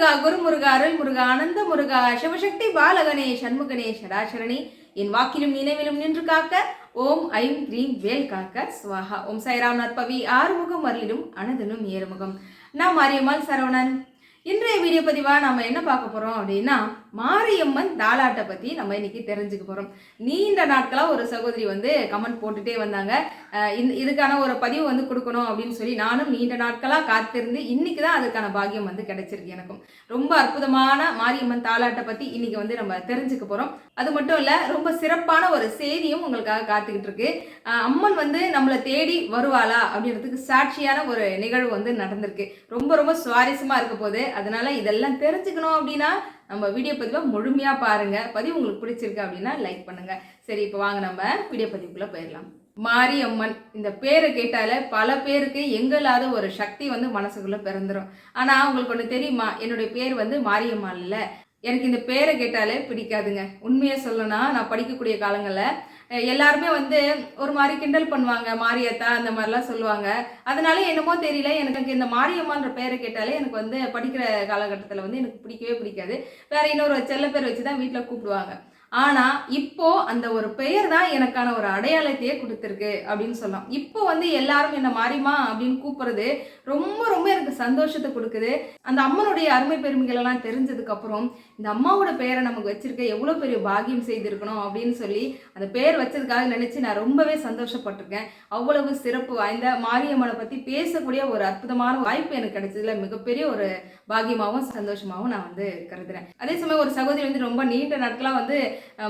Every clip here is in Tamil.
முருகா குருமுருகா அருள் முருகா ஆனந்த முருகா. சிவசக்தி பாலகணே சண்முகனே சடாசரணி என் வாக்கிலும் நினைவிலும் நின்று காக்க ஓம் ஐம் கிரீம் வேல் காக்க ஸ்வாஹா ஓம் சைராம்நாத் பவி ஆறுமுகம் அருளிலும் அனதனும் ஏறுமுகம். நான் மாரியம்மாள் சரவணன். இன்றைய வீடியோ பதிவாக நாம் என்ன பார்க்க போகிறோம் அப்படின்னா மாரியம்மன் தாலாட்டை பற்றி நம்ம இன்னைக்கு தெரிஞ்சுக்க போகிறோம் நீண்ட நாட்களாக ஒரு சகோதரி வந்து கமெண்ட் போட்டுட்டே வந்தாங்க. இந்த இதுக்கான ஒரு பதிவு வந்து கொடுக்கணும் அப்படின்னு சொல்லி நானும் நீண்ட நாட்களாக காத்திருந்து இன்னைக்கு தான் அதுக்கான பாக்கியம் வந்து கிடைச்சிருக்கு எனக்கும். ரொம்ப அற்புதமான மாரியம்மன் தாலாட்டை பற்றி இன்னைக்கு வந்து நம்ம தெரிஞ்சுக்க போகிறோம் அது மட்டும் இல்லை ரொம்ப சிறப்பான ஒரு செய்தியும் உங்களுக்காக காத்துக்கிட்டு இருக்கு. அம்மன் வந்து நம்மளை தேடி வருவாளா அப்படின்றதுக்கு சாட்சியான ஒரு நிகழ்வு வந்து நடந்திருக்கு. ரொம்ப ரொம்ப சுவாரஸ்யமாக இருக்க போகுது அதனால இதெல்லாம் தெரிஞ்சுக்கணும் அப்படின்னா நம்ம வீடியோ பதிவை முழுமையாக பாருங்கள் பதிவு உங்களுக்கு பிடிச்சிருக்கு அப்படின்னா லைக் பண்ணுங்கள் சரி இப்போ வாங்க நம்ம வீடியோ பதிவுக்குள்ளே போயிடலாம். மாரியம்மன் இந்த பேரை கேட்டாலே பல பேருக்கு எங்களாத ஒரு சக்தி வந்து மனசுக்குள்ளே பிறந்துரும். ஆனால் உங்களுக்கு ஒன்று தெரியுமா? என்னுடைய பேர் வந்து மாரியம்மாள் இல்லை. எனக்கு இந்த பேரை கேட்டாலே பிடிக்காதுங்க. உண்மையை சொல்லணும்னா நான் படிக்கக்கூடிய காலங்களில் எல்லாருமே வந்து ஒரு மாதிரி கிண்டல் பண்ணுவாங்க மாரியத்தா அந்த மாதிரிலாம் சொல்லுவாங்க. அதனால என்னமோ தெரியல எனக்கு இந்த மாரியம்மான்ற பேரை கேட்டாலே எனக்கு வந்து படிக்கிற காலகட்டத்தில் வந்து எனக்கு பிடிக்கவே பிடிக்காது. வேற இன்னொரு செல்ல பேர் வச்சு தான் வீட்டில் கூப்பிடுவாங்க. ஆனால் இப்போ அந்த ஒரு பெயர் தான் எனக்கான ஒரு அடையாளத்தையே கொடுத்துருக்கு அப்படின்னு சொல்லலாம். இப்போ வந்து எல்லாரும் என்ன மாறிமா அப்படின்னு கூப்பிடுறது ரொம்ப ரொம்ப எனக்கு சந்தோஷத்தை கொடுக்குது. அந்த அம்மனுடைய அருமை பெருமைகள் எல்லாம் இந்த அம்மாவோட பெயரை நமக்கு வச்சிருக்க எவ்வளோ பெரிய பாக்கியம் செய்திருக்கணும் அப்படின்னு சொல்லி அந்த பெயர் வச்சதுக்காக நினச்சி நான் ரொம்பவே சந்தோஷப்பட்டிருக்கேன். அவ்வளவு சிறப்பு வாய்ந்த மாரியம்மனை பற்றி பேசக்கூடிய ஒரு அற்புதமான வாய்ப்பு எனக்கு கிடைச்சதுல மிகப்பெரிய ஒரு பாகியமாகவும் சந்தோஷமாகவும் நான் வந்து கருதுறேன். அதே சமயம் ஒரு சகோதரி வந்து ரொம்ப நீண்ட நாட்களாக வந்து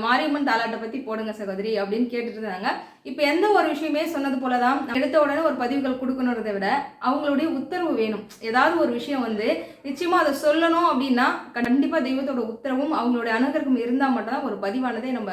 மாரியம்மன் தாலாட்டை பத்தி போடுங்க சகோதரி அப்படின்னு கேட்டுட்டு இருந்தாங்க. இப்போ எந்த ஒரு விஷயமே சொன்னது போல தான் எடுத்த உடனே ஒரு பதிவுகள் கொடுக்கணுன்றதை விட அவங்களுடைய உத்தரவு வேணும். ஏதாவது ஒரு விஷயம் வந்து நிச்சயமா அதை சொல்லணும் அப்படின்னா கண்டிப்பா தெய்வத்தோட உத்தரவும் அவங்களுடைய அனுகிரகம் இருந்தால் மட்டும்தான் ஒரு பதிவானதே நம்ம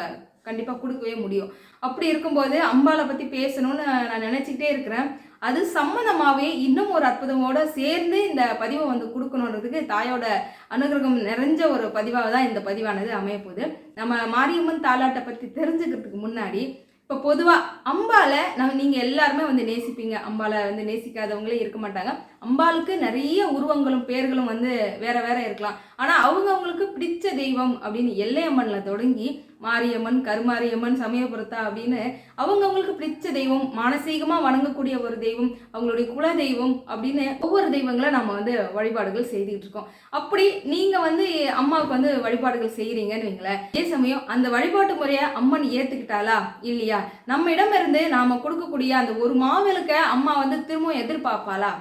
கண்டிப்பா கொடுக்கவே முடியும். அப்படி இருக்கும்போது அம்பாவை பத்தி பேசணும்னு நான் நினைச்சுக்கிட்டே இருக்கிறேன். அது சம்மந்தமாகவே இன்னும் ஒரு அற்புதமோட சேர்ந்து இந்த பதிவை வந்து கொடுக்கணுன்றதுக்கு தாயோட அனுகிரகம் நிறைஞ்ச ஒரு பதிவாக தான் இந்த பதிவானது அமைய போகுது. நம்ம மாரியம்மன் தாலாட்டை பற்றி தெரிஞ்சுக்கிறதுக்கு முன்னாடி இப்போ பொதுவாக அம்பாலை நம்ம நீங்கள் எல்லாருமே வந்து நேசிப்பீங்க. அம்பாலை வந்து நேசிக்காதவங்களே இருக்க மாட்டாங்க. அம்பாளுக்கு நிறைய உருவங்களும் பேர்களும் வந்து வேற வேற இருக்கலாம். ஆனால் அவங்கவுங்களுக்கு பிடிச்ச தெய்வம் அப்படின்னு எல்லையம்மனில் தொடங்கி மாரியம்மன் கருமாரியம்மன் சமயபுரத்தா அப்படின்னு அவங்கவுங்களுக்கு பிடிச்ச தெய்வம் மானசீகமாக வணங்கக்கூடிய ஒரு தெய்வம் அவங்களுடைய குல தெய்வம் அப்படின்னு ஒவ்வொரு தெய்வங்களை நம்ம வந்து வழிபாடுகள் செய்துக்கிட்டு இருக்கோம். அப்படி நீங்கள் வந்து அம்மாவுக்கு வந்து வழிபாடுகள் செய்கிறீங்கன்னு வைங்களேன். அதே சமயம் அந்த வழிபாட்டு முறையை அம்மன் ஏற்றுக்கிட்டாளா இல்லையா? நம்ம இடமிருந்து நாம் கொடுக்கக்கூடிய அந்த ஒரு மாவிளக்க அம்மா வந்து திரும்பவும் எதிர்பார்ப்பாளா?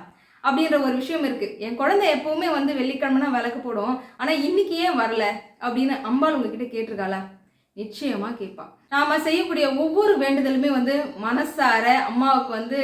அப்படின்ற ஒரு விஷயம் இருக்கு. என் குழந்தை எப்பவுமே வந்து வெள்ளிக்கிழமைனா விளக்கு போடும். ஆனா இன்னைக்கு ஏன் வரல? அப்படின்னு அம்பாள் உங்ககிட்ட கேட்டிருக்காளா? நிச்சயமாக கேட்பா நாம் செய்யக்கூடிய ஒவ்வொரு வேண்டுதலுமே வந்து மனசார அம்மாவுக்கு வந்து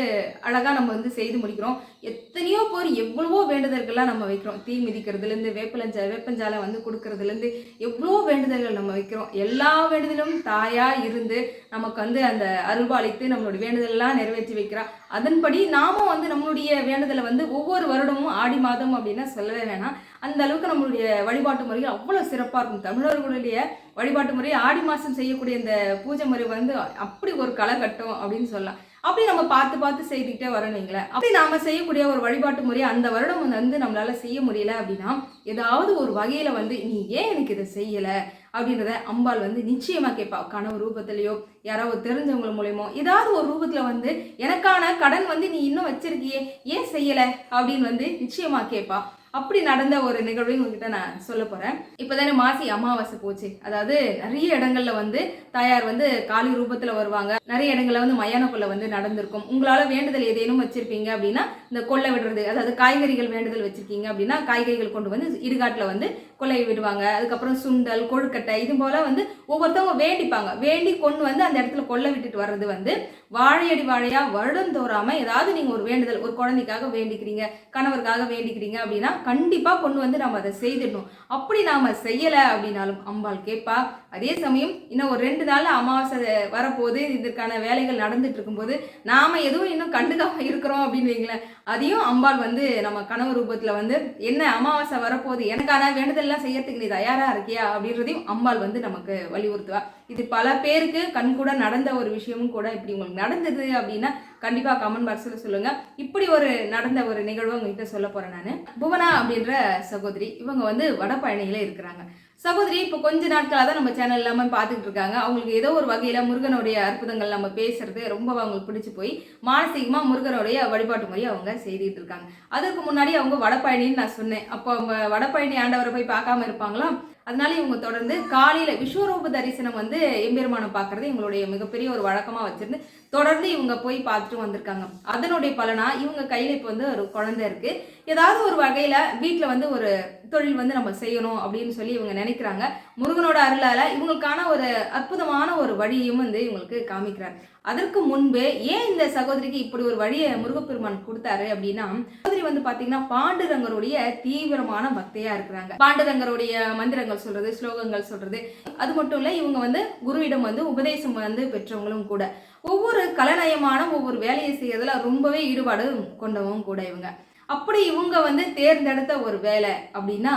அழகாக நம்ம வந்து செய்து முடிக்கிறோம். எத்தனையோ பேர் எவ்வளவோ வேண்டுதல்கள்லாம் நம்ம வைக்கிறோம். தீ மிதிக்கிறதுலேருந்து வேப்பலஞ்ச வேப்பஞ்சாலை வந்து கொடுக்கறதுலேருந்து எவ்வளோ வேண்டுதல்கள் நம்ம வைக்கிறோம். எல்லா வேண்டுதலும் தாயாக இருந்து நமக்கு வந்து அந்த அருள்பாலித்து நம்மளுடைய வேண்டுதல்லாம் நிறைவேற்றி வைக்கிறா. அதன்படி நாமும் வந்து நம்மளுடைய வேண்டுதலை வந்து ஒவ்வொரு வருடமும் ஆடி மாதம் அப்படின்னா சொல்லவே வேணாம். அந்த அளவுக்கு நம்மளுடைய வழிபாட்டு முறைகள் அவ்வளோ சிறப்பாக இருக்கும். தமிழர்களுடைய வழிபாட்டு முறை ஆடி மாதம் செய்யக்கூடிய இந்த பூஜை முறை வந்து அப்படி ஒரு களைகட்டும் அப்படின்னு சொல்லலாம். அப்படி நம்ம பார்த்து பார்த்து செய்துக்கிட்டே வரணுங்களேன் அப்படி நாம செய்யக்கூடிய ஒரு வழிபாட்டு முறையை அந்த வருடம் வந்து நம்மளால செய்ய முடியல அப்படின்னா ஏதாவது ஒரு வகையில வந்து நீ ஏன் எனக்கு இதை செய்யல? அப்படின்றத அம்பாள் வந்து நிச்சயமா கேட்பா. கனவு ரூபத்திலேயோ யாராவது தெரிஞ்சவங்க மூலியமோ ஏதாவது ஒரு ரூபத்துல வந்து எனக்கான கடன் வந்து நீ இன்னும் வச்சிருக்கியே ஏன் செய்யல? அப்படின்னு வந்து நிச்சயமா கேட்பா. அப்படி நடந்த ஒரு நிகழ்வையும் உங்ககிட்ட நான் சொல்ல போறேன். இப்போதானே மாசி அமாவாசை போச்சு. அதாவது நிறைய இடங்கள்ல வந்து தாயார் வந்து காளி ரூபத்தில் வருவாங்க. நிறைய இடங்கள்ல வந்து மயானக்குள்ள வந்து நடந்திருக்கும். உங்களால் வேண்டுதல் ஏதேனும் வச்சுருப்பீங்க அப்படின்னா இந்த கொள்ளை விடுறது அதாவது காய்கறிகள் வேண்டுதல் வச்சுருக்கீங்க அப்படின்னா காய்கறிகள் கொண்டு வந்து இடுகாட்டில் வந்து கொள்ளை விடுவாங்க அதுக்கப்புறம் சுண்டல் கொழுக்கட்டை இது போல வந்து ஒவ்வொருத்தவங்க வேண்டிப்பாங்க. வேண்டி கொண்டு வந்து அந்த இடத்துல கொல்ல விட்டுட்டு வர்றது வந்து வாழையடி வாழையா வருடம் தோறாம ஏதாவது நீங்க ஒரு வேண்டுதல் ஒரு குழந்தைக்காக வேண்டிக்கிறீங்க கணவருக்காக வேண்டிக்கிறீங்க அப்படின்னா கண்டிப்பா கொண்டு வந்து நம்ம அதை செய்திடணும். அப்படி நாம செய்யல அப்படின்னாலும் அம்பாள் கேட்பா அதே சமயம் இன்னும் ஒரு ரெண்டு நாள் அமாவாசை வரப்போகுது இதற்கான வேலைகள் நடந்துட்டு இருக்கும்போது நாம் எதுவும் இன்னும் கண்டுக்காம இருக்கிறோம் அப்படின்னு வைங்களேன். அதையும் அம்பாள் வந்து நம்ம கனவு ரூபத்தில் வந்து என்ன அமாவாசை வரப்போகுது? எனக்கான வேண்டுதல்லாம் செய்யறதுக்கு நீ தயாராக இருக்கியா? அப்படின்றதையும் அம்பாள் வந்து நமக்கு வலியுறுத்துவா. இது பல பேருக்கு கண் கூட நடந்த ஒரு விஷயமும் கூட இப்படி உங்களுக்கு நடந்தது அப்படின்னா கண்டிப்பாக கமெண்ட் பாக்ஸில் சொல்லுங்கள் இப்படி ஒரு நடந்த ஒரு நிகழ்வு உங்ககிட்ட சொல்ல போகிறேன் நான். புவனா அப்படின்ற சகோதரி இவங்க வந்து வடபழனியில் இருக்கிறாங்க. சகோதரி இப்போ கொஞ்ச நாட்களாக தான் நம்ம சேனல் எல்லாமே பார்த்துக்கிட்டு இருக்காங்க. அவங்களுக்கு ஏதோ ஒரு வகையில் முருகனுடைய அற்புதங்கள் நம்ம பேசுறது ரொம்ப அவங்களுக்கு பிடிச்சி போய் மானசீகமாக முருகனுடைய வழிபாட்டு முறையை அவங்க செய்துட்டு இருக்காங்க. அதற்கு முன்னாடி அவங்க வடபழனின்னு நான் சொன்னேன். அப்போ அவங்க வடபழனி ஆண்டவரை போய் பார்க்காம இருப்பாங்களா? அதனால இவங்க தொடர்ந்து காலையில விஸ்வரூப தரிசனம் வந்து எம்பெருமானம் பார்க்கறது எங்களுடைய மிகப்பெரிய ஒரு வழக்கமாக வச்சிருந்து தொடர்ந்து இவங்க போய் பார்த்துட்டு வந்திருக்காங்க. அதனுடைய பலனா இவங்க கையில இப்போ வந்து ஒரு குழந்தை இருக்கு. ஏதாவது ஒரு வகையில வீட்டில் வந்து ஒரு தொழில் வந்து நம்ம செய்யணும் அப்படின்னு சொல்லி இவங்க நினைக்கிறாங்க. முருகனோட அருளால இவங்களுக்கான ஒரு அற்புதமான ஒரு வழியும் வந்து இவங்களுக்கு காமிக்கிறார். அதற்கு முன்பு ஏன் இந்த சகோதரிக்கு இப்படி ஒரு வழியை முருகப்பெருமான் கொடுத்தாரு அப்படின்னா சகோதரி வந்து பாத்தீங்கன்னா பாண்டுரங்கருடைய தீவிரமான பக்தையா இருக்கிறாங்க. பாண்டுரங்கருடைய மந்திரங்கள் சொல்றது ஸ்லோகங்கள் சொல்றது. அது மட்டும் இல்ல இவங்க வந்து குருவிடம் வந்து உபதேசம் வந்து பெற்றவங்களும் கூட. ஒவ்வொரு கலநயமான ஒவ்வொரு வேலையை செய்யறதுல ரொம்பவே ஈடுபாடு கொண்டவங்க கூட இவங்க. அப்படி இவங்க வந்து தேர்ந்தெடுத்த ஒரு வேலை அப்படின்னா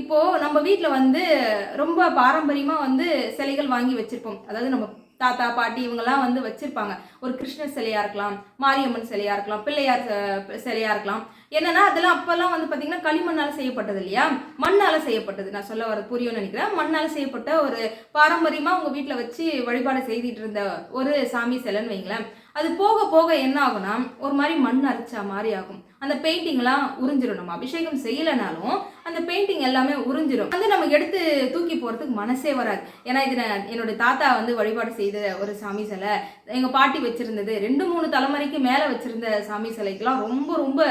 இப்போ நம்ம வீட்டில் வந்து ரொம்ப பாரம்பரியமாக வந்து சிலைகள் வாங்கி வச்சிருப்போம். அதாவது நம்ம தாத்தா பாட்டி இவங்கெல்லாம் வந்து வச்சிருப்பாங்க. ஒரு கிருஷ்ணர் சிலையாக இருக்கலாம் மாரியம்மன் சிலையாக இருக்கலாம் பிள்ளையார் சிலையாக இருக்கலாம். என்னன்னா அதெல்லாம் அப்பெல்லாம் வந்து பார்த்தீங்கன்னா களிமண்ணால் செய்யப்பட்டது இல்லையா? மண்ணால் செய்யப்பட்டது. நான் சொல்ல வர புரியும்னு நினைக்கிறேன். மண்ணால் செய்யப்பட்ட ஒரு பாரம்பரியமாக உங்கள் வீட்டில் வச்சு வழிபாடு செய்துட்டு இருந்த ஒரு சாமி சிலைன்னு வைங்களேன். அது போக போக என்ன ஆகும்னா ஒரு மாதிரி மண் அரைச்சா மாதிரி ஆகும். அந்த பெயிண்டிங்லாம் உறிஞ்சிடும் நம்ம அபிஷேகம் செய்யலைனாலும் அந்த பெயிண்டிங் எல்லாமே உறிஞ்சிடும் வந்து நம்ம எடுத்து தூக்கி போகிறதுக்கு மனசே வராது. ஏன்னா இது நான் என்னுடைய தாத்தா வந்து வழிபாடு செய்த ஒரு சாமி சிலை. எங்கள் பாட்டி வச்சுருந்தது. ரெண்டு மூணு தலைமுறைக்கு மேலே வச்சுருந்த சாமி சிலைக்கெல்லாம் ரொம்ப ரொம்ப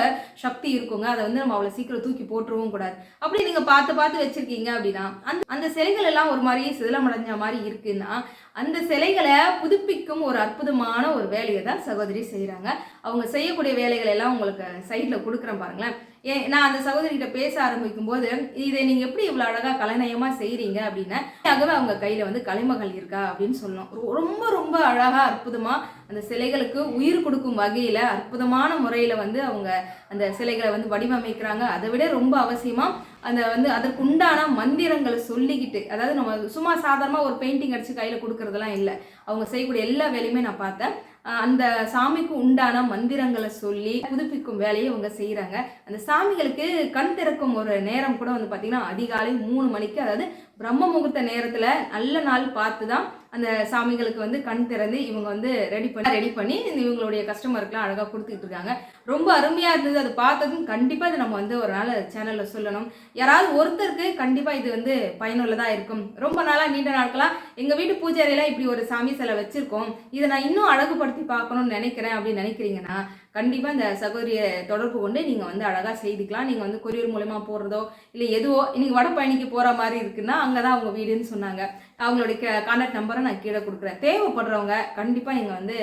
சக்தி இருக்குங்க. அதை வந்து நம்ம அவ்வளோ சீக்கிரம் தூக்கி போட்டுருவும் கூடாது. அப்படி நீங்கள் பார்த்து பார்த்து வச்சுருக்கீங்க அப்படின்னா அந்த அந்த சிலைகள் எல்லாம் ஒரு மாதிரி சிதிலமடைஞ்ச மாதிரி இருக்குன்னா அந்த சிலைகளை புதுப்பிக்கும் ஒரு அற்புதமான ஒரு வேலையை தான் சகோதரி செய்கிறாங்க அவங்க செய்யக்கூடிய வேலைகள் எல்லாம் உங்களுக்கு சைடில் கொடுக்குறேன் பாருங்களேன். ஏ நான் அந்த சகோதரிகிட்ட பேச ஆரம்பிக்கும் போது இதை நீங்கள் எப்படி இவ்வளோ அழகாக கலைநயமாக செய்கிறீங்க அப்படின்னா ஆகவே அவங்க கையில் வந்து கலைமகள் இருக்கா அப்படின்னு சொல்லணும். ரொம்ப ரொம்ப அழகாக அற்புதமாக அந்த சிலைகளுக்கு உயிர் கொடுக்கும் வகையில் அற்புதமான முறையில் வந்து அவங்க அந்த சிலைகளை வந்து வடிவமைக்கிறாங்க. அதை விட ரொம்ப அவசியமாக அந்த வந்து அதற்கு உண்டான மந்திரங்களை சொல்லிக்கிட்டு அதாவது நம்ம சும்மா சாதாரணமாக ஒரு பெயிண்டிங் அடித்து கையில் கொடுக்கறதெல்லாம் இல்லை. அவங்க செய்யக்கூடிய எல்லா வேலையுமே நான் பார்த்தேன். அந்த சாமிக்கு உண்டான மந்திரங்களை சொல்லி புதுப்பிக்கும் வேலையை அவங்க செய்கிறாங்க அந்த சாமிகளுக்கு கண் திறக்கும் ஒரு நேரம் கூட வந்து பார்த்திங்கன்னா அதிகாலை மூணு மணிக்கு அதாவது பிரம்ம முகூர்த்த நேரத்தில் நல்ல நாள் பார்த்து தான் அந்த சாமிகளுக்கு வந்து கண் திறந்து இவங்க வந்து ரெடி பண்ணி ரெடி பண்ணி இந்த இவங்களுடைய கஸ்டமருக்குலாம் அழகாக கொடுத்துக்கிட்டு இருக்காங்க. ரொம்ப அருமையாக இருந்தது. அது பார்த்ததும் கண்டிப்பாக இது நம்ம வந்து ஒரு நாள் சேனலில் சொல்லணும். யாராவது ஒருத்தருக்கு கண்டிப்பாக இது வந்து பயனுள்ளதாக இருக்கும். ரொம்ப நாளாக நீண்ட நாட்களாக எங்கள் வீட்டு பூஜை இப்படி ஒரு சாமி சிலை வச்சுருக்கோம். இதை நான் இன்னும் அழகுபடுத்தி பார்க்கணும்னு நினைக்கிறேன் அப்படின்னு நினைக்கிறீங்கன்னா கண்டிப்பாக இந்த சகோதரியை தொடர்பு கொண்டு நீங்கள் வந்து அழகாக செய்துக்கலாம். நீங்கள் வந்து கொரியர் மூலயமா போடுறதோ இல்லை எதுவோ இன்னைக்கு வடப்பயணிக்கு போகிற மாதிரி இருக்குன்னா அங்கே தான் அவங்க வீடுன்னு சொன்னாங்க. அவங்களுடைய கான்டாக்ட் நம்பரை நான் கீழே கொடுக்குறேன். தேவைப்படுறவங்க கண்டிப்பாக நீங்கள் வந்து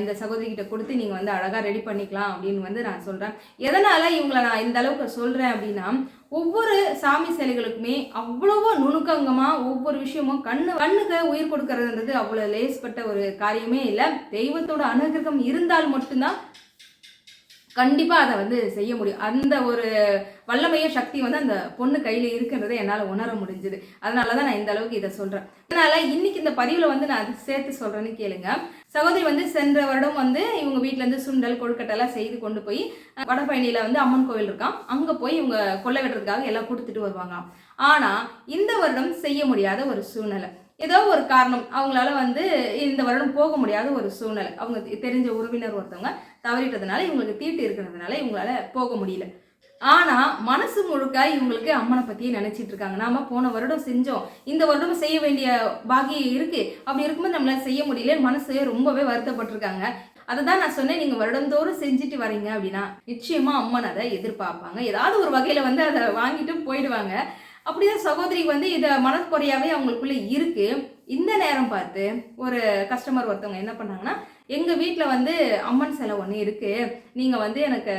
இந்த சகோதரிகிட்ட கொடுத்து நீங்கள் வந்து அழகாக ரெடி பண்ணிக்கலாம் அப்படின்னு வந்து நான் சொல்கிறேன் எதனால் இவங்களை நான் இந்த அளவுக்கு சொல்கிறேன் அப்படின்னா ஒவ்வொரு சாமி சிலைகளுக்குமே அவ்வளவோ நுணுக்கங்கமாக ஒவ்வொரு விஷயமும் கண்ணு கண்ணுக்கு உயிர் கொடுக்கறதுன்றது அவ்வளோ லேஸ்பட்ட ஒரு காரியமே இல்லை. தெய்வத்தோட அனுகிரகம் இருந்தால் மட்டும்தான் கண்டிப்பாக அதை வந்து செய்ய முடியும். அந்த ஒரு வல்லமைய சக்தி வந்து அந்த பொண்ணு கையில் இருக்குன்றதை என்னால் உணர முடிஞ்சுது. அதனால தான் நான் இந்த அளவுக்கு இதை சொல்கிறேன் அதனால் இன்னைக்கு இந்த பதிவில் வந்து நான் அதை சேர்த்து சொல்கிறேன்னு கேளுங்க. சகோதரி வந்து சென்ற வருடம் வந்து இவங்க வீட்டிலேருந்து சுண்டல் கொழுக்கட்டெல்லாம் செய்து கொண்டு போய் வடபழனியில் வந்து அம்மன் கோவில் இருக்கான் அங்கே போய் இவங்க கொள்ள வெட்டுறதுக்காக எல்லாம் கொடுத்துட்டு வருவாங்க ஆனால் இந்த வருடம் செய்ய முடியாத ஒரு சூழ்நிலை. ஏதோ ஒரு காரணம் அவங்களால வந்து இந்த வருடம் போக முடியாத ஒரு சூழ்நிலை. அவங்க தெ- தெரிஞ்ச உறவினர் ஒருத்தவங்க தவறிட்டதுனால இவங்களுக்கு தீட்டு இருக்கிறதுனால இவங்களால போக முடியல. ஆனால் மனசு முழுக்க இவங்களுக்கு அம்மனை பற்றியே நினச்சிட்டு இருக்காங்க. நாம போன வருடம் செஞ்சோம். இந்த வருடம் செய்ய வேண்டிய பாக்கியம் இருக்குது அப்படி இருக்கும்போது நம்மளால் செய்ய முடியல. மனசு ரொம்பவே வருத்தப்பட்டிருக்காங்க. அதை தான் நான் சொன்னேன். நீங்கள் வருடந்தோறும் செஞ்சுட்டு வரீங்க அப்படின்னா நிச்சயமாக அம்மன் அதை எதிர்பார்ப்பாங்க. ஏதாவது ஒரு வகையில் வந்து அதை வாங்கிட்டு போயிடுவாங்க. அப்படிதான் சகோதரிக்கு வந்து இதை மனக்குறையாகவே அவங்களுக்குள்ள இருக்கு. இந்த நேரம் பார்த்து ஒரு கஸ்டமர் ஒருத்தவங்க என்ன பண்ணாங்கன்னா எங்கள் வீட்டில் வந்து அம்மன் சிலை ஒன்று இருக்கு. நீங்கள் வந்து எனக்கு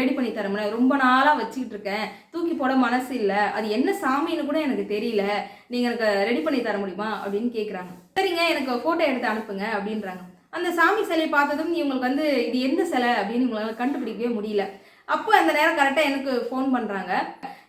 ரெடி பண்ணி தர முடியாது ரொம்ப நாளாக வச்சுக்கிட்டு இருக்கேன். தூக்கி போட மனசு இல்லை. அது என்ன சாமின்னு கூட எனக்கு தெரியல. நீங்கள் எனக்கு ரெடி பண்ணி தர முடியுமா? அப்படின்னு கேட்குறாங்க சரிங்க எனக்கு ஃபோட்டோ எடுத்து அனுப்புங்க அப்படின்றாங்க. அந்த சாமி சிலையை பார்த்ததும் இவங்களுக்கு வந்து இது எந்த சிலை அப்படின்னு இவங்களால கண்டுபிடிக்கவே முடியல. அப்போ அந்த நேரம் கரெக்டாக எனக்கு ஃபோன் பண்ணுறாங்க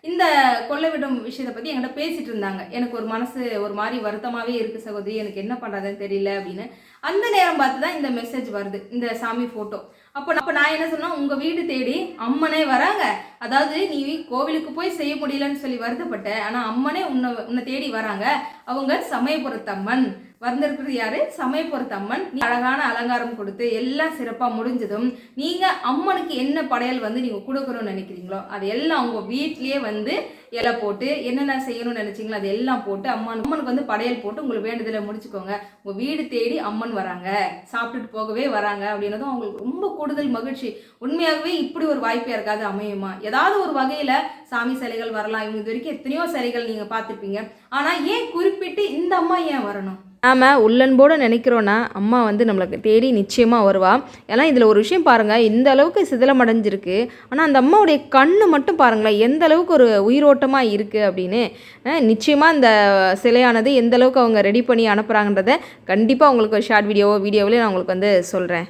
இந்த கொள்ளை விடும் விஷயத்தை பற்றி என்கிட்ட பேசிட்டு இருந்தாங்க எனக்கு ஒரு மனசு ஒரு மாதிரி வருத்தமாகவே இருக்குது சகோதரி. எனக்கு என்ன பண்ணுறதுன்னு தெரியல அப்படின்னு. அந்த நேரம் பார்த்து தான் இந்த மெசேஜ் வருது. இந்த சாமி ஃபோட்டோ அப்போ அப்போ நான் என்ன சொன்னால் உங்கள் வீடு தேடி அம்மனே வராங்க. அதாவது நீ கோவிலுக்கு போய் செய்ய முடியலன்னு சொல்லி வருத்தப்பட்ட ஆனால் அம்மனே உன்னை உன்னை தேடி வராங்க. அவங்க சமயபுரத்தம்மன். வந்திருக்கிறது யாரு? சமயபுரத்தம்மன் நீ அழகான அலங்காரம் கொடுத்து எல்லாம் சிறப்பாக முடிஞ்சதும் நீங்கள் அம்மனுக்கு என்ன படையல் வந்து நீங்கள் கொடுக்கணும்னு நினைக்கிறீங்களோ அது எல்லாம் உங்கள் வீட்லேயே வந்து இலை போட்டு என்னென்ன செய்யணும்னு நினைச்சிங்களோ அது எல்லாம் போட்டு அம்மன் அம்மனுக்கு வந்து படையல் போட்டு உங்களுக்கு வேண்டுதலை முடிச்சுக்கோங்க. உங்கள் வீடு தேடி அம்மன் வராங்க. சாப்பிட்டுட்டு போகவே வராங்க அப்படின்னதும் அவங்களுக்கு ரொம்ப கூடுதல் மகிழ்ச்சி. உண்மையாகவே இப்படி ஒரு வாய்ப்பு இருக்காது அமையுமா? ஏதாவது ஒரு வகையில் சாமி சிலைகள் வரலாம். இவங்க இது வரைக்கும் எத்தனையோ சிலைகள் நீங்கள் பார்த்துருப்பீங்க. ஆனால் ஏன் குறிப்பிட்டு இந்த அம்மா ஏன் வரணும்? நாம் உள்ளன்போடு நினைக்கிறோன்னா அம்மா வந்து நம்மளுக்கு தேடி நிச்சயமாக வருவா. ஏன்னா இதில் ஒரு விஷயம் பாருங்கள் இந்த அளவுக்கு சிதிலமடைஞ்சிருக்கு. ஆனால் அந்த அம்மாவுடைய கண்ணு மட்டும் பாருங்களேன் எந்த அளவுக்கு ஒரு உயிரோட்டமாக இருக்குது அப்படின்னு. நிச்சயமாக இந்த சிலையானது எந்த அளவுக்கு அவங்க ரெடி பண்ணி அனுப்புகிறாங்கன்றத கண்டிப்பாக உங்களுக்கு ஒரு ஷார்ட் வீடியோவோ வீடியோவிலே நான் உங்களுக்கு வந்து சொல்கிறேன்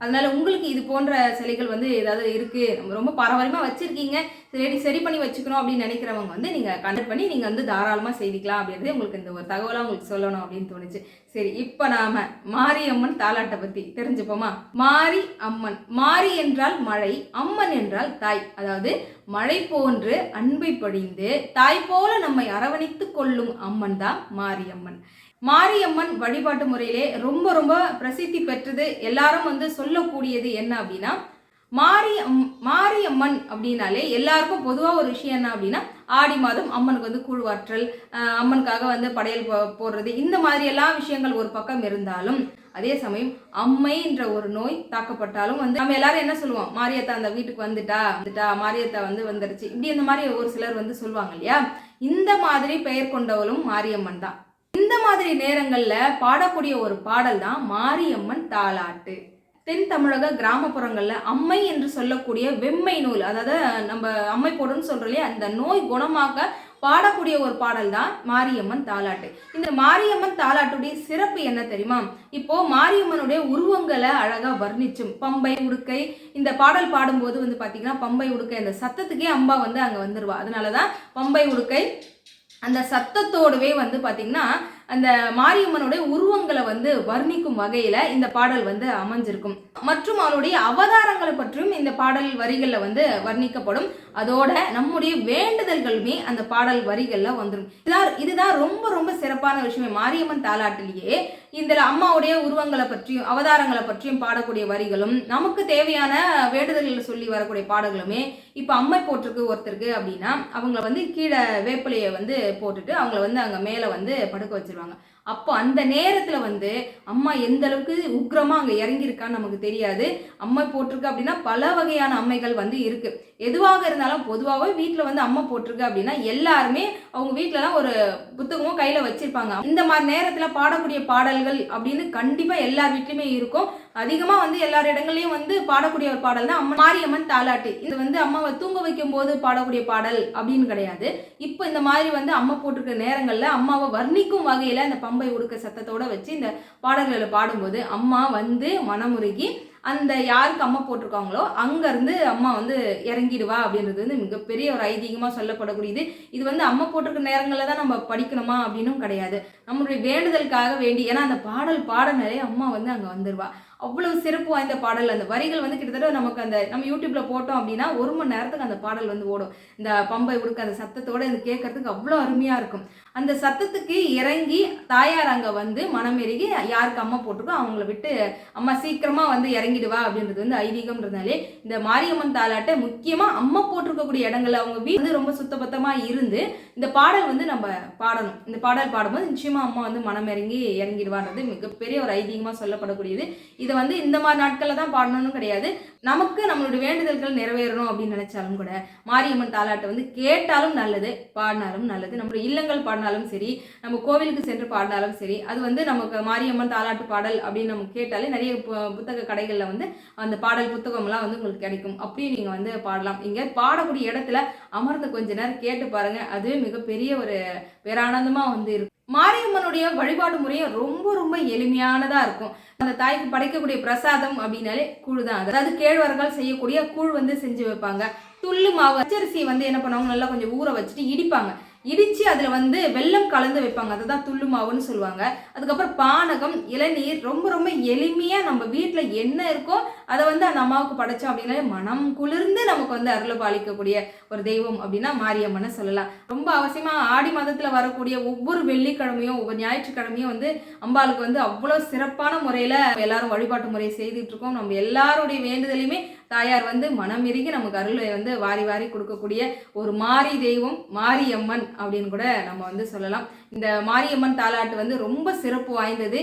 அதனால உங்களுக்கு இது போன்ற சிலைகள் வந்து ஏதாவது இருக்கு? ரொம்ப பாரம்பரியமா வச்சிருக்கீங்க. சரி சரி பண்ணி வச்சுக்கணும் அப்படின்னு நினைக்கிறவங்க வந்து நீங்க கண்டக்ட் பண்ணி நீங்க வந்து தாராளமா செய்திக்கலாம் அப்படின்றது உங்களுக்கு இந்த ஒரு தகவலாக உங்களுக்கு சொல்லணும் அப்படின்னு தோணுச்சு. சரி இப்ப நாம மாரியம்மன் தாலாட்டை பத்தி தெரிஞ்சுப்போமா? மாரி அம்மன். மாரி என்றால் மழை அம்மன் என்றால் தாய். அதாவது மழை போன்று அன்பை பொழிந்து தாய் போல நம்மை அரவணைத்து கொள்ளும் அம்மன் தான் மாரியம்மன். மாரியம்மன் வழிபாட்டு முறையிலே ரொம்ப ரொம்ப பிரசித்தி பெற்றது எல்லாரும் வந்து சொல்லக்கூடியது என்ன அப்படின்னா மாரி மாரியம்மன் அப்படின்னாலே எல்லாருக்கும் பொதுவாக ஒரு விஷயம் என்ன அப்படின்னா ஆடி மாதம் அம்மனுக்கு வந்து கூழ்வாற்றல் அம்மனுக்காக வந்து படையல் போ- போடுறது இந்த மாதிரி எல்லா விஷயங்கள் ஒரு பக்கம் இருந்தாலும் அதே சமயம் அம்மைன்ற ஒரு நோய் தாக்கப்பட்டாலும் வந்து நம்ம எல்லாரும் என்ன சொல்லுவோம் மாரியத்தா அந்த வீட்டுக்கு வந்துட்டா வந்துட்டா மாரியத்தா வந்து வந்துருச்சு இப்படி இந்த மாதிரி ஒரு சிலர் வந்து சொல்லுவாங்க இல்லையா? இந்த மாதிரி பெயர் கொண்டவளும் மாரியம்மன் தான். இந்த மாதிரி நேரங்களில் பாடக்கூடிய ஒரு பாடல் தான் மாரியம்மன் தாலாட்டு தென் தமிழக கிராமப்புறங்களில் அம்மை என்று சொல்லக்கூடிய வெம்மை நூல் அதாவது நம்ம அம்மை போடுன்னு சொல்கிறோம் இல்லையா? அந்த நோய் குணமாக்க பாடக்கூடிய ஒரு பாடல் தான் மாரியம்மன் தாலாட்டு இந்த மாரியம்மன் தாலாட்டுடைய சிறப்பு என்ன தெரியுமா? இப்போ மாரியம்மனுடைய உருவங்களை அழகா வர்ணிச்சும். பம்பை உடுக்கை இந்த பாடல் பாடும்போது வந்து பார்த்தீங்கன்னா பம்பை உடுக்கை அந்த சத்தத்துக்கே அம்பா வந்து அங்கே வந்துடுவா அதனால தான் பம்பை உடுக்கை அந்த சத்தத்தோடவே வந்து பார்த்திங்கன்னா அந்த மாரியம்மனுடைய உருவங்களை வந்து வர்ணிக்கும் வகையில் இந்த பாடல் வந்து அமைஞ்சிருக்கும். மற்றும் அவருடைய அவதாரங்களை பற்றியும் இந்த பாடல் வரிகளில் வந்து வர்ணிக்கப்படும். அதோட நம்முடைய வேண்டுதல்களுமே அந்த பாடல் வரிகளில் வந்துடும் இதுதான் இதுதான் ரொம்ப ரொம்ப சிறப்பான விஷயமே. மாரியம்மன் தாலாட்டிலேயே இந்த அம்மாவுடைய உருவங்களை பற்றியும் அவதாரங்களை பற்றியும் பாடக்கூடிய வரிகளும் நமக்கு தேவையான வேண்டுதல்களை சொல்லி வரக்கூடிய பாடல்களுமே இப்போ அம்மை போட்டிருக்கு ஒருத்தருக்கு அப்படின்னா அவங்கள வந்து கீழே வேப்பிலையை வந்து போட்டுட்டு அவங்கள வந்து அங்கே மேலே வந்து படுக்க வச்சிருவாங்க. அப்போ அந்த நேரத்தில் வந்து அம்மா எந்த அளவுக்கு உக்ரமாக அங்கே இறங்கியிருக்கான்னு நமக்கு தெரியாது. அம்மை போட்டிருக்கு அப்படின்னா பல வகையான அம்மைகள் வந்து இருக்குது எதுவாக இருந்தாலும் பொதுவாகவே வீட்டில் வந்து அம்மா போட்டிருக்கு அப்படின்னா எல்லாருமே அவங்க வீட்டிலலாம் ஒரு புத்தகமும் கையில் வச்சுருப்பாங்க. இந்த மாதிரி நேரத்தில் பாடக்கூடிய பாடல்கள் அப்படின்னு கண்டிப்பாக எல்லார் வீட்லையுமே இருக்கும். அதிகமாக வந்து எல்லார் இடங்கள்லையும் வந்து பாடக்கூடிய ஒரு பாடல் தான் அம்மா மாரியம்மன் தாலாட்டு. இது வந்து அம்மாவை தூங்க வைக்கும் போது பாடக்கூடிய பாடல் அப்படின்னு கிடையாது. இப்போ இந்த மாதிரி வந்து அம்மா போட்டிருக்க நேரங்களில் அம்மாவை வர்ணிக்கும் வகையில் அந்த பம்பை உடுக்க சத்தத்தோடு வச்சு இந்த பாடல்களை பாடும்போது அம்மா வந்து மனமுருகி அந்த யாருக்கு அம்மா போட்டிருக்காங்களோ அங்கேருந்து அம்மா வந்து இறங்கிடுவா அப்படின்றது வந்து மிகப்பெரிய ஒரு ஐதீகமாக சொல்லப்படக்கூடியது. இது வந்து அம்மா போட்டிருக்க நேரங்களில் தான் நம்ம படிக்கணுமா அப்படின்னும் கிடையாது. நம்மளுடைய வேண்டுதலுக்காக வேண்டி ஏன்னா அந்த பாடல் பாடனாலே அம்மா வந்து அங்கே வந்துடுவா அவ்வளவு சிறப்பு வாய்ந்த பாடல். அந்த வரிகள் வந்து கிட்டத்தட்ட நமக்கு அந்த நம்ம யூடியூப்ல போட்டோம் அப்படின்னா ஒரு மணி நேரத்துக்கு அந்த பாடல் வந்து ஓடும். இந்த பம்பை உடுக்க அந்த சத்தத்தோட இது கேட்கறதுக்கு அவ்வளோ அருமையா இருக்கும். அந்த சத்தத்துக்கு இறங்கி தாயார் அங்கே வந்து மனமெருகி யாருக்கு அம்மா போட்டிருக்கோ அவங்கள விட்டு அம்மா சீக்கிரமாக வந்து இறங்கிடுவா அப்படின்றது வந்து ஐதீகம்ன்றதுனாலே இந்த மாரியம்மன் தாலாட்டை முக்கியமாக அம்மா போட்டிருக்கக்கூடிய இடங்கள்ல அவங்க வீடு வந்து ரொம்ப சுத்தபத்தமாக இருந்து இந்த பாடல் வந்து நம்ம பாடணும். இந்த பாடல் பாடும்போது நிச்சயமாக அம்மா வந்து மனமிறங்கி இறங்கிடுவான்றது மிகப்பெரிய ஒரு ஐதீகமாக சொல்லப்படக்கூடியது. இதை வந்து இந்த மாதிரி நாட்களில் தான் பாடணும்னு கிடையாது. நமக்கு நம்மளுடைய வேண்டுதல்கள் நிறைவேறணும் அப்படின்னு நினைச்சாலும் கூட மாரியம்மன் தாலாட்டை வந்து கேட்டாலும் நல்லது பாடினாலும் நல்லது. நம்மளுடைய இல்லங்கள் பாடினாலும் சரி நம்ம கோவிலுக்கு சென்று பாடினாலும் சரி அது வந்து நமக்கு மாரியம்மன் தாலாட்டு பாடல் அப்படின்னு நம்ம கேட்டாலே நிறைய பு- புத்தக கடைகளில் வந்து அந்த பாடல் புத்தகம்லாம் வந்து உங்களுக்கு கிடைக்கும். அப்படியும் நீங்கள் வந்து பாடலாம். இங்கே பாடக்கூடிய இடத்துல அமர்ந்து கொஞ்ச நேரம் கேட்டு பாருங்கள் அதுவே மிகப்பெரிய ஒரு பேரானந்தமாக வந்து இருக்கும் மாரியம்மனுடைய வழிபாடு முறையும் ரொம்ப ரொம்ப எளிமையானதாக இருக்கும். அந்த தாய்க்கு படைக்கக்கூடிய பிரசாதம் அப்படின்னாலே கூழ் தான். அதாவது கேழ்வர்கள் செய்யக்கூடிய கூழ் வந்து செஞ்சு வைப்பாங்க. துள்ளு மாவு அச்சரிசியை வந்து என்ன பண்ணுவாங்க? நல்லா கொஞ்சம் ஊற வச்சுட்டு இடிப்பாங்க. இடித்து அதில் வந்து வெல்லம் கலந்து வைப்பாங்க. அதுதான் துள்ளு மாவுன்னு சொல்லுவாங்க. அதுக்கப்புறம் பானகம் இளநீர் ரொம்ப ரொம்ப எளிமையாக நம்ம வீட்டில் என்ன இருக்கோ அதை வந்து அந்த அம்மாவுக்கு படைச்சோம் அப்படின்னாலே மனம் குளிர்ந்து நமக்கு வந்து அருளை பாலிக்கக்கூடிய ஒரு தெய்வம் அப்படின்னா மாரியம்மனை சொல்லலாம். ரொம்ப அவசியமாக ஆடி மாதத்தில் வரக்கூடிய ஒவ்வொரு வெள்ளிக்கிழமையும் ஒவ்வொரு ஞாயிற்றுக்கிழமையும் வந்து அம்பாளுக்கு வந்து அவ்வளோ சிறப்பான முறையில் எல்லாரும் வழிபாட்டு முறையை செய்துட்டு இருக்கோம். நம்ம எல்லாருடைய வேண்டுதலையுமே தாயார் வந்து மனம் இறுகி நமக்கு அருளை வந்து வாரி வாரி கொடுக்கக்கூடிய ஒரு மாரி தெய்வம் மாரியம்மன் அப்படின்னு கூட நம்ம வந்து சொல்லலாம். இந்த மாரியம்மன் தாலாட்டு வந்து ரொம்ப சிறப்பு வாய்ந்தது.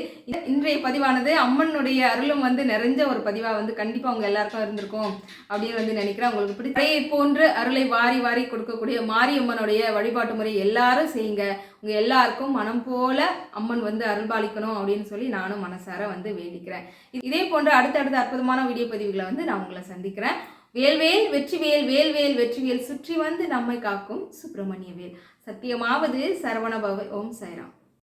இன்றைய பதிவானது அம்மனுடைய அருளும் வந்து நிறைஞ்ச ஒரு பதிவாக வந்து கண்டிப்பாக அவங்க எல்லாருக்கும் இருந்திருக்கும் அப்படின்னு வந்து நினைக்கிறேன் உங்களுக்கு பிடிச்ச அதையை போன்று அருளை வாரி வாரி கொடுக்கக்கூடிய மாரியம்மனுடைய வழிபாட்டு முறை எல்லாரும் செய்யுங்க. உங்கள் எல்லாருக்கும் மனம் போல அம்மன் வந்து அருள்பாலிக்கணும் அப்படின்னு சொல்லி நானும் மனசார வந்து வேண்டிக்கிறேன். இதே போன்ற அடுத்தடுத்த அற்புதமான வீடியோ பதிவுகளை வந்து நான் உங்களை சந்திக்கிறேன். வேல்வேல் வெற்றிவேல் வேல்வேல் வெற்றிவேல் சுற்றி வந்து நம்மை காக்கும் சுப்பிரமணிய வேல். சத்தியமாவது சரவணபவ ஓம் சாய்ராம்.